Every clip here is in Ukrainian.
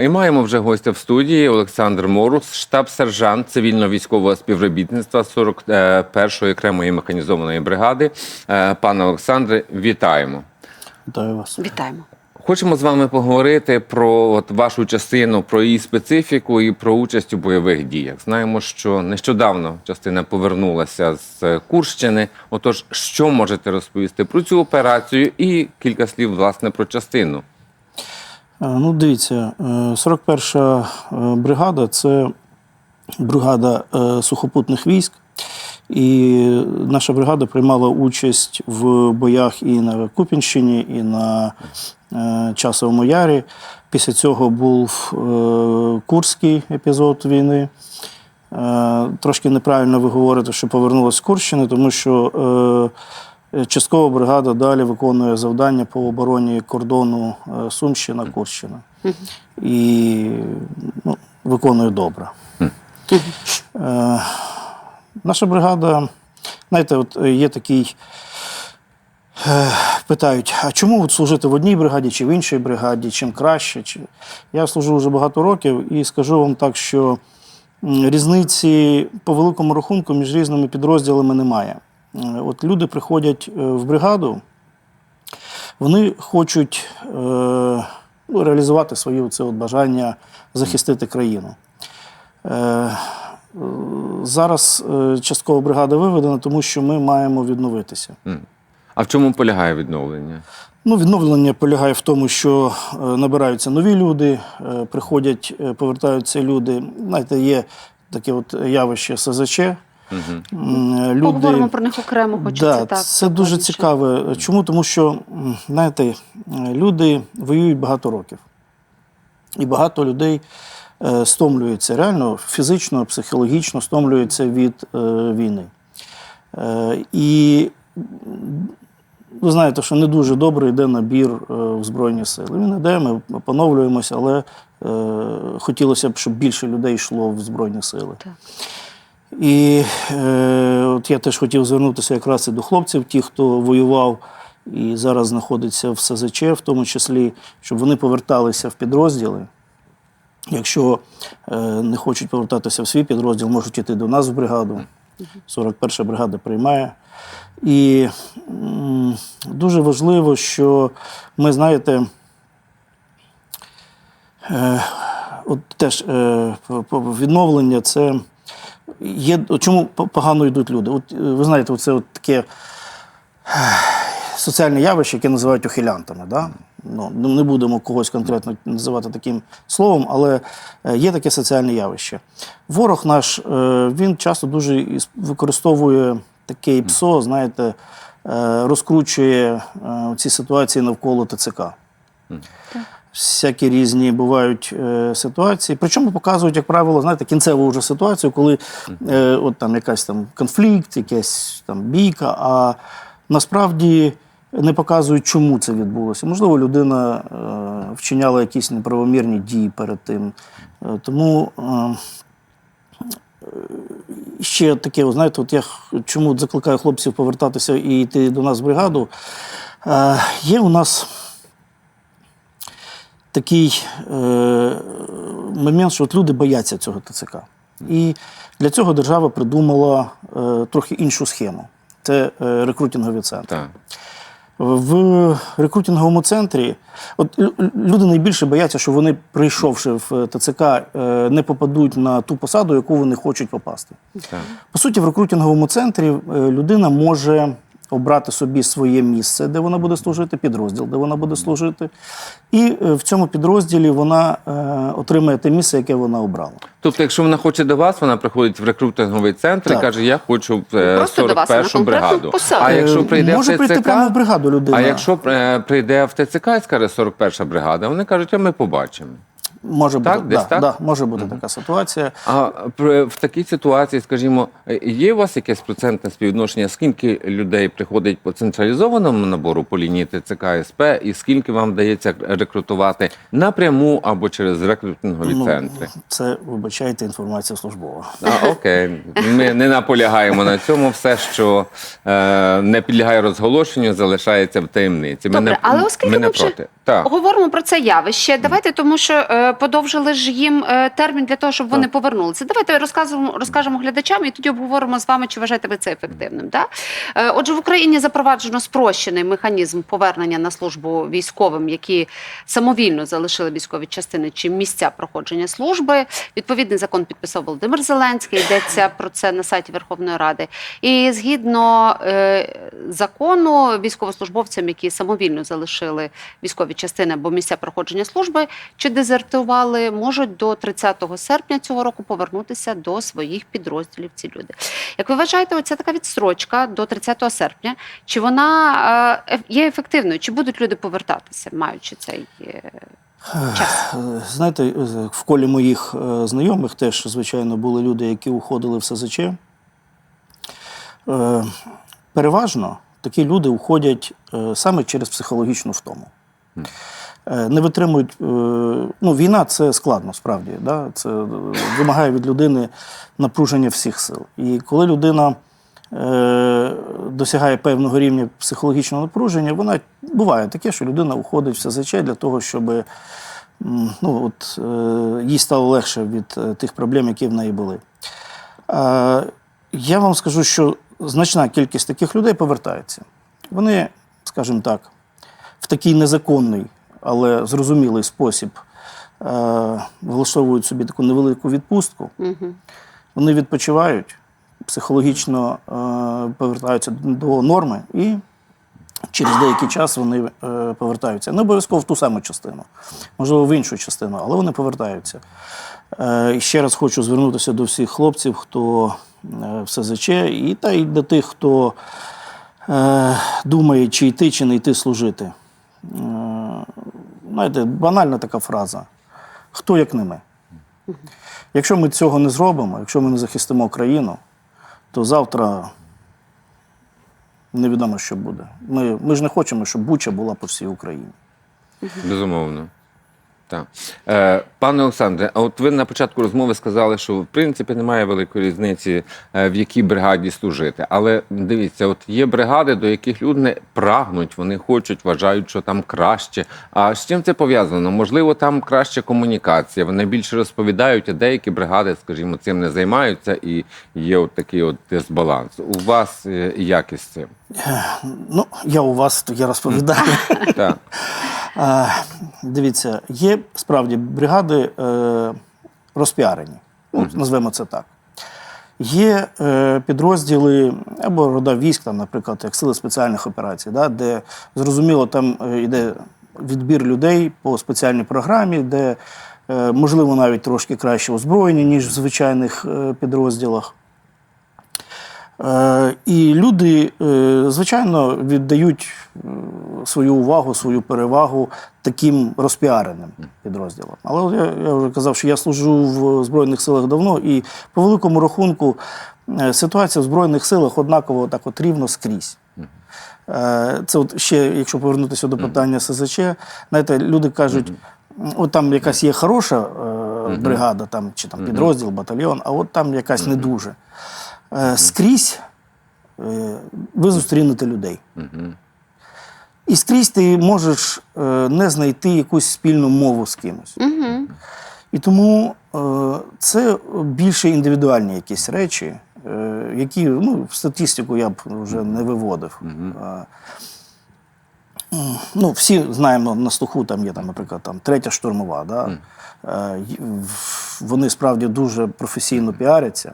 І маємо вже гостя в студії Олександр Морус, штаб-сержант цивільно-військового співробітництва 41-ї окремої механізованої бригади. Е, Пане Олександре, вітаємо. Вітаю вас. Вітаємо. Хочемо з вами поговорити про от вашу частину, про її специфіку і про участь у бойових діях. Знаємо, що нещодавно частина повернулася з Курщини. Отож, що можете розповісти про цю операцію і кілька слів власне про частину? Е, Ну, дивіться, е, 41-ша е, бригада це бригада е, сухопутних військ. І наша бригада приймала участь в боях і на Купінщині, і на е, Часовому Ярі. Після цього був е, Курський епізод війни. Е, Трошки неправильно ви говорите, що повернулася з Курщини, тому що е, часткова бригада далі виконує завдання по обороні кордону е, Сумщина-Курщина. І ну, виконує добре. Е, Наша бригада, знаєте, от е, є такий. е, Питають, а чому от служити в одній бригаді чи в іншій бригаді, чим краще? Чи... Я служу вже багато років і скажу вам так, що різниці по великому рахунку між різними підрозділами немає. Е, От люди приходять е, в бригаду, вони хочуть е, ну, реалізувати своє оце от бажання захистити країну. Е, Зараз е, часткова бригада виведена, тому що ми маємо відновитися. А в чому полягає відновлення? Ну, відновлення полягає в тому, що набираються нові люди, приходять, повертаються люди. Знаєте, є таке от явище СЗЧ. Е, Люди... Поговоримо про них окремо, хочеться Да, так. це дуже докладніше. цікаве. Чому? Тому що, знаєте, люди воюють багато років. І багато людей е, стомлюються реально фізично, психологічно стомлюються від е, війни. Е, і ви знаєте, що не дуже добре йде набір е, в Збройні Сили. Він йде, ми поновлюємося, але е, хотілося б, щоб більше людей йшло в Збройні Сили. Так. І е, от я теж хотів звернутися якраз і до хлопців, ті, хто воював і зараз знаходиться в СЗЧ, в тому числі, щоб вони поверталися в підрозділи. Якщо е, не хочуть повертатися в свій підрозділ, можуть йти до нас в бригаду. 41 бригада приймає. І м, дуже важливо, що ми, знаєте, е, от теж е, відновлення це є. Чому погано йдуть люди? От е, ви знаєте, це от таке соціальне явище, яке називають ухилянтами. Да? Ну, ну, не будемо когось конкретно називати таким словом, але е, є таке соціальне явище. Ворог наш е, він часто дуже використовує таке ПСО, знаєте, розкручує ці ситуації навколо ТЦК. Всякі різні бувають е, ситуації. Причому показують, як правило, знаєте, кінцеву вже ситуацію, коли е, от там якась там конфлікт, якась там бійка, а насправді не показують, чому це відбулося. Можливо, людина е, вчиняла якісь неправомірні дії перед тим. Е, тому е, ще таке, знаєте, от я чому закликаю хлопців повертатися і йти до нас в бригаду. Е, є у нас такий е, момент, що от люди бояться цього ТЦК. І для цього держава придумала е, трохи іншу схему. Це е, рекрутингові центри. Так. В рекрутинговому центрі от люди найбільше бояться, що вони, прийшовши в ТЦК, е, не попадуть на ту посаду, яку вони хочуть попасти. Так. По суті, в рекрутинговому центрі е, людина може обрати собі своє місце, де вона буде служити, підрозділ, де вона буде служити. І е, в цьому підрозділі вона е, отримає те місце, яке вона обрала. Тобто, якщо вона хоче до вас, вона приходить в рекрутинговий центр і каже: Я хочу в е, Просто до вас, на 41 конкретну бригаду. посаду. А якщо прийде може в прийти ТЦК, прямо в бригаду людина. а якщо прийде в ТЦК і скаже 41 бригада, вони кажуть, а ми побачимо. Може Так, бути, десь да, так? Да, може бути така ситуація. А при- в такій ситуації, скажімо, є у вас якесь процентне співвідношення, скільки людей приходить по централізованому набору по лінії ТЦК СП, і скільки вам вдається рекрутувати напряму або через рекрутингові Ну, центри? Це, вибачайте, інформація службова. А, окей, ми не наполягаємо на цьому. Все, що е, не підлягає розголошенню, залишається в таємниці. Ми не, але оскільки ми не вже проти. Так. Говоримо про це явище. Давайте, тому що е, подовжили ж їм е, термін для того, щоб вони Так. повернулися. Давайте розкажемо, розкажемо глядачам, і тоді обговоримо з вами, чи вважаєте ви це ефективним. Да? Е, отже, в Україні запроваджено спрощений механізм повернення на службу військовим, які самовільно залишили військові частини чи місця проходження служби. Відповідний закон підписав Володимир Зеленський. Йдеться про це на сайті Верховної Ради. І згідно е, закону, військовослужбовцям, які самовільно залишили військові частини або місця проходження служби чи дезертували, можуть до 30 серпня цього року повернутися до своїх підрозділів. Ці люди. Як ви вважаєте, оця така відстрочка до 30 серпня, чи вона е, є ефективною? Чи будуть люди повертатися, маючи цей е, час? Знаєте, в колі моїх е, знайомих теж, звичайно, були люди, які уходили в СЗЧ. Переважно такі люди уходять саме через психологічну втому. Е, Не витримують. е, Ну, війна це складно, справді. Да? Це е, вимагає від людини напруження всіх сил. І коли людина досягає певного рівня психологічного напруження, вона буває таке, що людина уходить в СЗЧ для того, щоб ну, от, їй стало легше від тих проблем, які в неї були. Я вам скажу, що значна кількість таких людей повертається. Вони, скажімо так, в такий незаконний, але зрозумілий спосіб е, влаштовують собі таку невелику відпустку. Угу. Вони відпочивають, психологічно е, повертаються до норми і через деякий час вони е, повертаються. Не обов'язково в ту саму частину, можливо, в іншу частину, але вони повертаються. Е, ще раз хочу звернутися до всіх хлопців, хто е, в СЗЧ, і та й до тих, хто е, думає, чи йти, чи не йти служити. Е, знаєте, банальна така фраза: хто як не ми. Якщо ми цього не зробимо, якщо ми не захистимо країну, то завтра невідомо, що буде. Ми, ми ж не хочемо, щоб Буча була по всій Україні. Безумовно. Так. Е, пане Олександре, а от ви на початку розмови сказали, що в принципі немає великої різниці, е, в якій бригаді служити. Але дивіться, от є бригади, до яких люди прагнуть, вони хочуть, вважають, що там краще. А з чим це пов'язано? Можливо, там краща комунікація, вони більше розповідають, а деякі бригади, скажімо, цим не займаються, і є от такий от дисбаланс. У вас е, як із цим? Ну, я у вас, то я розповідаю. Так. Дивіться, є справді бригади е, розпіарені, ну, назвемо це так. Є е, підрозділи або рода військ, там, наприклад, як сили спеціальних операцій, да, де зрозуміло, там е, йде відбір людей по спеціальній програмі, де е, можливо навіть трошки краще озброєні, ніж в звичайних е, підрозділах. Е, І люди, е, звичайно, віддають е, свою увагу, свою перевагу таким розпіареним підрозділам. Але я, я вже казав, що я служу в Збройних силах давно, і по великому рахунку ситуація в Збройних силах однаково так от рівно скрізь. Це от ще, якщо повернутися до питання СЗЧ, знаєте, люди кажуть, от там якась є хороша бригада, там, чи там підрозділ, батальйон, а от там якась не дуже. Е, Скрізь е, ви зустрінете людей. І скрізь ти можеш е, не знайти якусь спільну мову з кимось. Угу. І тому е, це більше індивідуальні якісь речі, е, які ну, в статистику я б вже не виводив. Е, ну, всі знаємо на слуху, там є, там, наприклад, там, третя штурмова. Да? Е, вони справді дуже професійно піаряться.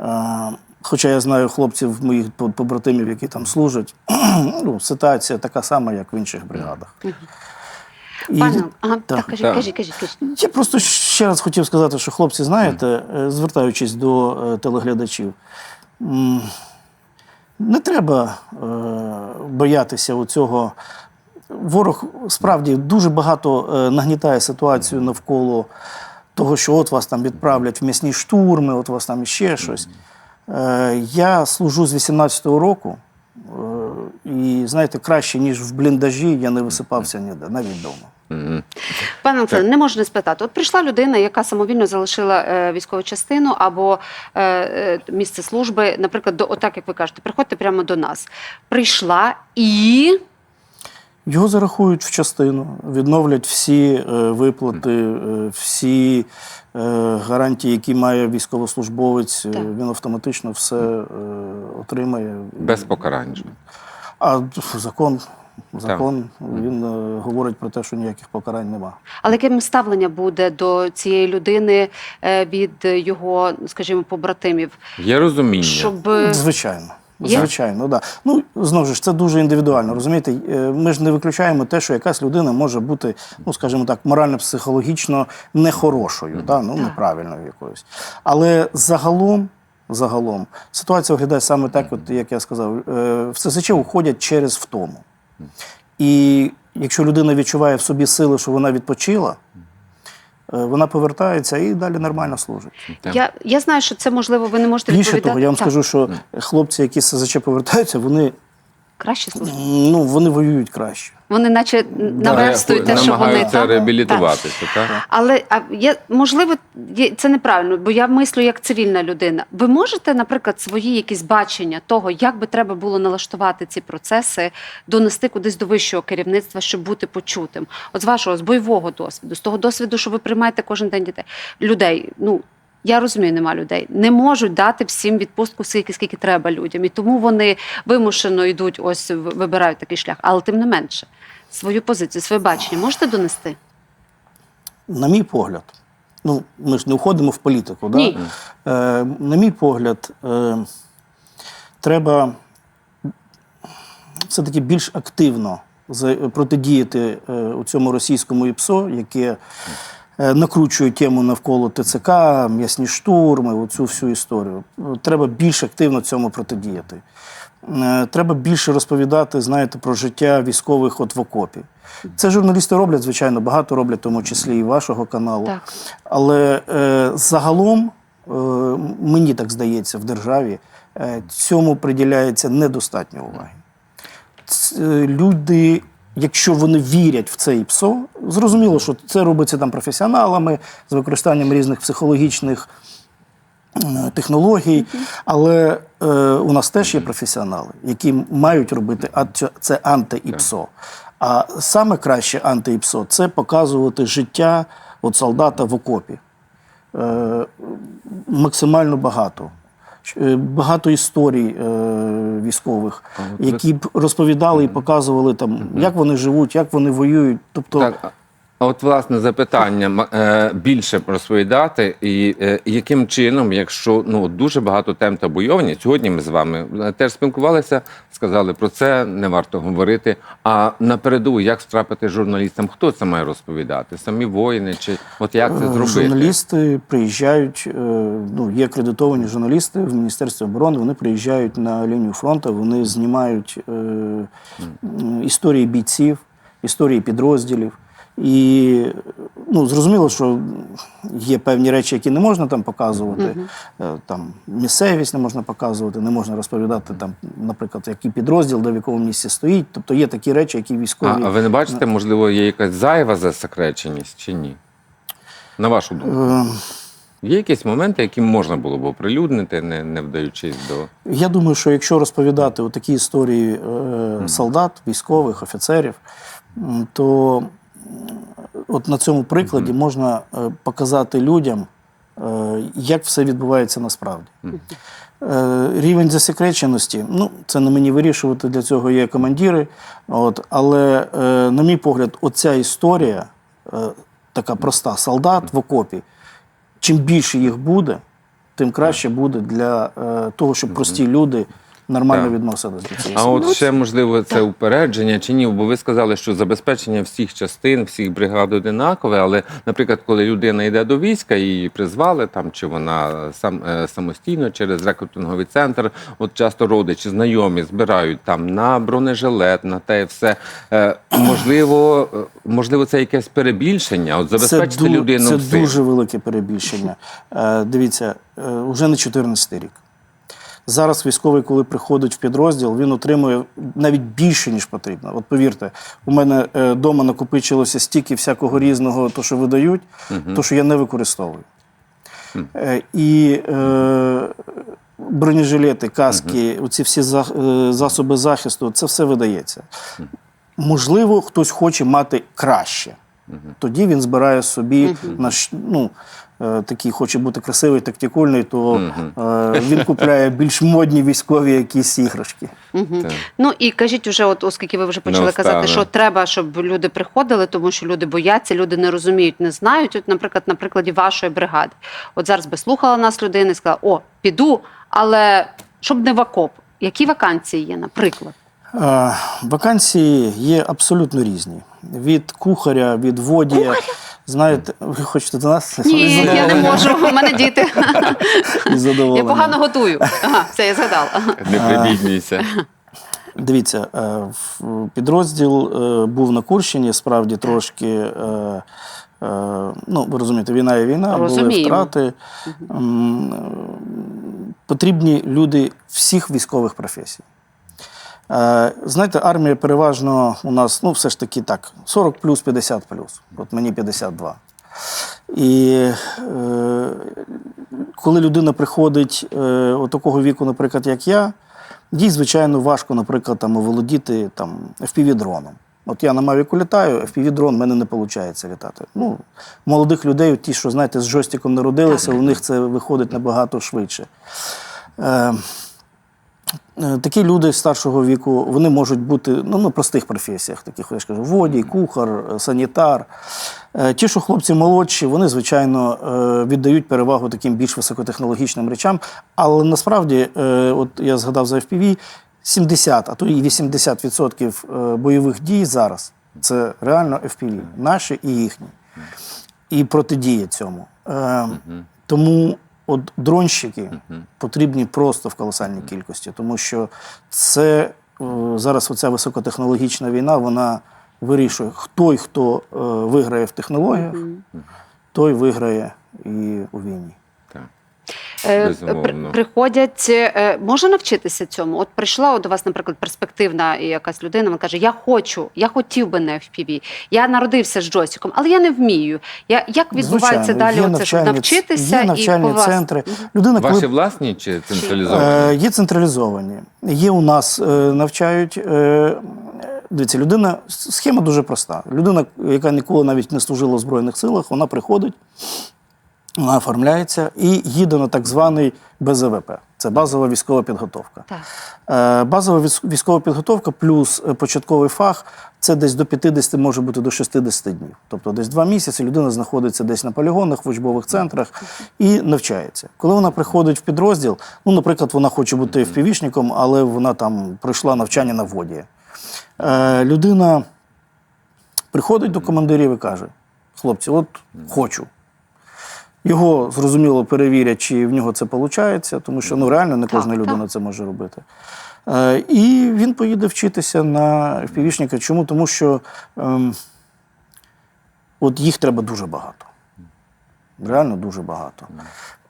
Е, Хоча я знаю хлопців, моїх побратимів, які там служать, ну, ситуація така сама, як в інших бригадах. І- Пане, ага, так, так. кажіть, Так. кажіть, кажіть, кажіть. я просто ще раз хотів сказати, що хлопці, знаєте, е, звертаючись до е, телеглядачів, не треба боятися оцього. Ворог справді дуже багато нагнітає ситуацію навколо того, що от вас там відправлять в м'ясні штурми, от вас там іще щось. Е, Я служу з 18-го року, е, і знаєте, краще, ніж в бліндажі, я не висипався ніде, навіть вдома. Пане Олександре, не можу не спитати. От прийшла людина, яка самовільно залишила е, військову частину або е, е, місце служби, наприклад, до отак, як ви кажете, приходьте прямо до нас. Прийшла і Його зарахують в частину, відновлять всі е, виплати, е, всі е, гарантії, які має військовослужбовець. Так. Він автоматично все отримає. Без покарань. А закон, закон він е, говорить про те, що ніяких покарань нема. Але яким ставлення буде до цієї людини е, від його, скажімо, побратимів? Є розуміння. Щоб Звичайно. Є? Звичайно, да. Ну знову ж це дуже індивідуально. Розумієте, Е, ми ж не виключаємо те, що якась людина може бути, ну скажімо так, морально-психологічно нехорошою, да? ну неправильною якоюсь. Але загалом, загалом, ситуація виглядає саме так, от, як я сказав, е, в СЗЧ уходять через втому. І якщо людина відчуває в собі сили, що вона відпочила, вона повертається і далі нормально служить. Я, я знаю, що це можливо, ви не можете Більше відповідати. того, я вам Так, скажу, що хлопці, які з СЗЧ повертаються, вони краще служити. Ну, вони воюють краще. Вони наче наверстують те, що вони намагаються так? Так. реабілітуватися, так? Але а я можливо, є- це неправильно, бо я мислю як цивільна людина. Ви можете, наприклад, свої якісь бачення того, як би треба було налаштувати ці процеси, донести кудись до вищого керівництва, щоб бути почутим? От з вашого з бойового досвіду, з того досвіду, що ви приймаєте кожен день дітей людей. Ну я розумію, нема людей. Не можуть дати всім відпустку скільки, скільки треба людям, і тому вони вимушено йдуть, ось вибирають такий шлях. Але тим не менше, свою позицію, своє бачення можете донести? На мій погляд, ну, ми ж не входимо в політику, да? Е, на мій погляд, е, треба все-таки більш активно протидіяти е, у цьому російському ІПСО, яке накручує тему навколо ТЦК, м'ясні штурми, оцю всю історію. Треба більш активно цьому протидіяти. Е, Треба більше розповідати, знаєте, про життя військових от в окопі. Це журналісти роблять, звичайно, багато роблять, в тому числі і вашого каналу. Так. Але е, загалом, е, мені так здається, в державі е, цьому приділяється недостатньо уваги. Ц- е, люди, якщо вони вірять в це ІПСО, зрозуміло, що це робиться там професіоналами з використанням різних психологічних е, технологій, але е, у нас теж є професіонали, які мають робити це анти-ІПСО. А саме краще анти-ІПСО це показувати життя от солдата в окопі. Е, максимально багато. Е, Багато історій е, військових, які б розповідали і показували там, як вони живуть, як вони воюють. Тобто, Так, а- от власне запитання е, більше розповідати, і е, яким чином, якщо ну дуже багато тем табуйовані, сьогодні ми з вами е, теж спілкувалися, сказали про це, не варто говорити. А напереду як страпити журналістам? Хто це має розповідати? Самі воїни, чи от як це зробити? Журналісти приїжджають, ну, є акредитовані журналісти в Міністерстві оборони, вони приїжджають на лінію фронту, вони знімають е, історії бійців, історії підрозділів. І ну, зрозуміло, що є певні речі, які не можна там показувати. Е, Там місцевість не можна показувати, не можна розповідати, там, наприклад, який підрозділ, де в якому місці стоїть. Тобто є такі речі, які військові. а ви не бачите, можливо, є якась зайва засекреченість чи ні? На вашу думку? Е, Є якісь моменти, які можна було б оприлюднити, не, не вдаючись до. Я думаю, що якщо розповідати такі історії е, солдат, військових, офіцерів, то от на цьому прикладі можна е, показати людям, е, як все відбувається насправді. Е, Рівень засекреченості, ну, це не мені вирішувати, для цього є командири. От, але, е, на мій погляд, оця історія, е, така проста, солдат в окопі, чим більше їх буде, тим краще буде для е, того, щоб прості люди нормально Так. відносились до цього. А Ну, от ще можливо це упередження чи ні? Бо ви сказали, що забезпечення всіх частин, всіх бригад одинакове. Але, наприклад, коли людина йде до війська, її призвали там, чи вона сам е, самостійно через рекрутинговий центр, от часто родичі, знайомі збирають там на бронежилет, на те все. Е, можливо, е, можливо, це якесь перебільшення. От забезпечити ду- людину це всім. дуже велике перебільшення. Е, дивіться, е, вже не 14 рік. Зараз військовий, коли приходить в підрозділ, він отримує навіть більше, ніж потрібно. От повірте, у мене вдома накопичилося стільки всякого різного, то, що видають, то, що я не використовую. Е, І е, бронежилети, каски, оці всі за- е, засоби захисту, це все видається. можливо, хтось хоче мати краще. Тоді він збирає собі наш, ну, е, такий хоче бути красивий, тактикульний, то е, він купляє більш модні військові якісь іграшки. Так. Ну і кажіть уже, от оскільки ви вже почали казати, що треба, щоб люди приходили, тому що люди бояться, люди не розуміють, не знають. От, наприклад, на прикладі вашої бригади. От зараз би слухала нас людина і сказала: О, піду, але щоб не в окоп. Які вакансії є, наприклад? Е, Вакансії є абсолютно різні. Від кухаря, від водія. Знаєте, ви хочете до нас? Ні, я не можу. У мене діти. Я погано готую. Ага, все, я згадала. Не прибіднійся. Дивіться, е, в- підрозділ е, був на Курщині, справді трошки. е, Ну, ви розумієте, війна є війна, були втрати. Потрібні люди всіх військових професій. Е, Знаєте, армія переважно у нас, ну, все ж таки так, 40 плюс, 50 плюс. От мені 52. І е, коли людина приходить е, от такого віку, наприклад, як я, їй, звичайно, важко, наприклад, там, оволодіти там, FPV-дроном. От я на Мавіку літаю, FPV-дрон в мене не виходить літати. Ну, молодих людей, ті, що знаєте, з джойстиком народилися, у них це виходить набагато швидше. Е, Е, Такі люди старшого віку вони можуть бути ну, на простих професіях, таких я ж кажу, водій, кухар, е, санітар. Е, Ті, що хлопці молодші, вони, звичайно, е, віддають перевагу таким більш високотехнологічним речам. Але насправді, е, от я згадав за FPV, 70, а то і 80% е, бойових дій зараз це реально FPV, наші і їхні. І протидія цьому. Е, Тому от дронщики потрібні просто в колосальній кількості, тому що це е, зараз оця високотехнологічна війна, вона вирішує, хто й хто е, виграє в технологіях, той виграє і у війні. Е, Безумовно. Приходять, е, можна навчитися цьому? От прийшла до вас, наприклад, перспективна якась людина, вона каже: Я хочу, я хотів би на FPV, я народився з джойстиком, але я не вмію. Я, як відбувається Звичайно, далі оце, щоб навчальні- навчитися є навчальні і по вас? центри. Людина, коли Ваші власні чи централізовані? Е, Є централізовані. Є у нас е, навчають. е, Дивіться, людина схема дуже проста. Людина, яка ніколи навіть не служила в Збройних силах, вона приходить, вона оформляється і їде на так званий БЗВП. Це базова військова підготовка. Так. Е, Базова військова підготовка плюс е, початковий фах це десь до 50, може бути до 60 днів. Тобто десь два місяці людина знаходиться десь на полігонах, в учбових центрах і навчається. Коли вона приходить в підрозділ, ну, наприклад, вона хоче бути впівішником, але вона там пройшла навчання на воді. Е, Людина приходить до командирів і каже: хлопці, от хочу. Його зрозуміло перевірять, чи в нього це виходить, тому що ну реально не Так, кожна людина так. це може робити. Е, і він поїде вчитися на впівішника. Чому? Тому що ем, от їх треба дуже багато. Реально дуже багато.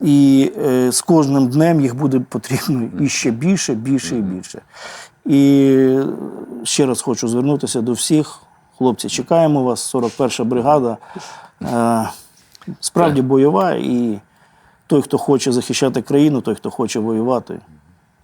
І е, з кожним днем їх буде потрібно іще більше, більше і більше. І ще раз хочу звернутися до всіх. Хлопці, чекаємо вас, 41 бригада. Е, справді бойова, і той, хто хоче захищати країну, той, хто хоче воювати,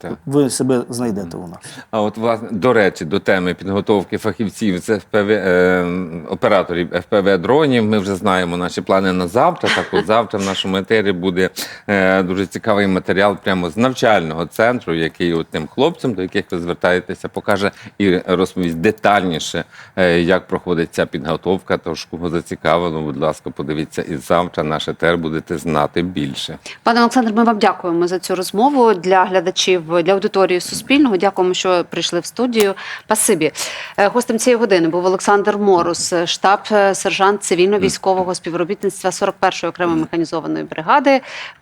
Так. ви себе знайдете у нас. А от власне до речі, до теми підготовки фахівців з FPV, е, операторів FPV дронів. Ми вже знаємо наші плани на завтра. Так, от завтра в нашому етері буде е, дуже цікавий матеріал прямо з навчального центру, який от тим хлопцям, до яких ви звертаєтеся, покаже і розповість детальніше, е, як проходить ця підготовка. Тож кого зацікавило, будь ласка, подивіться і завтра наш етер будете знати більше. Пане Олександр, ми вам дякуємо за цю розмову для глядачів, для аудиторії Суспільного. Дякуємо, що прийшли в студію. Пасибі. Е, Гостем цієї години був Олександр Морус, е, штаб-сержант цивільно-військового співробітництва 41-ї окремої механізованої бригади.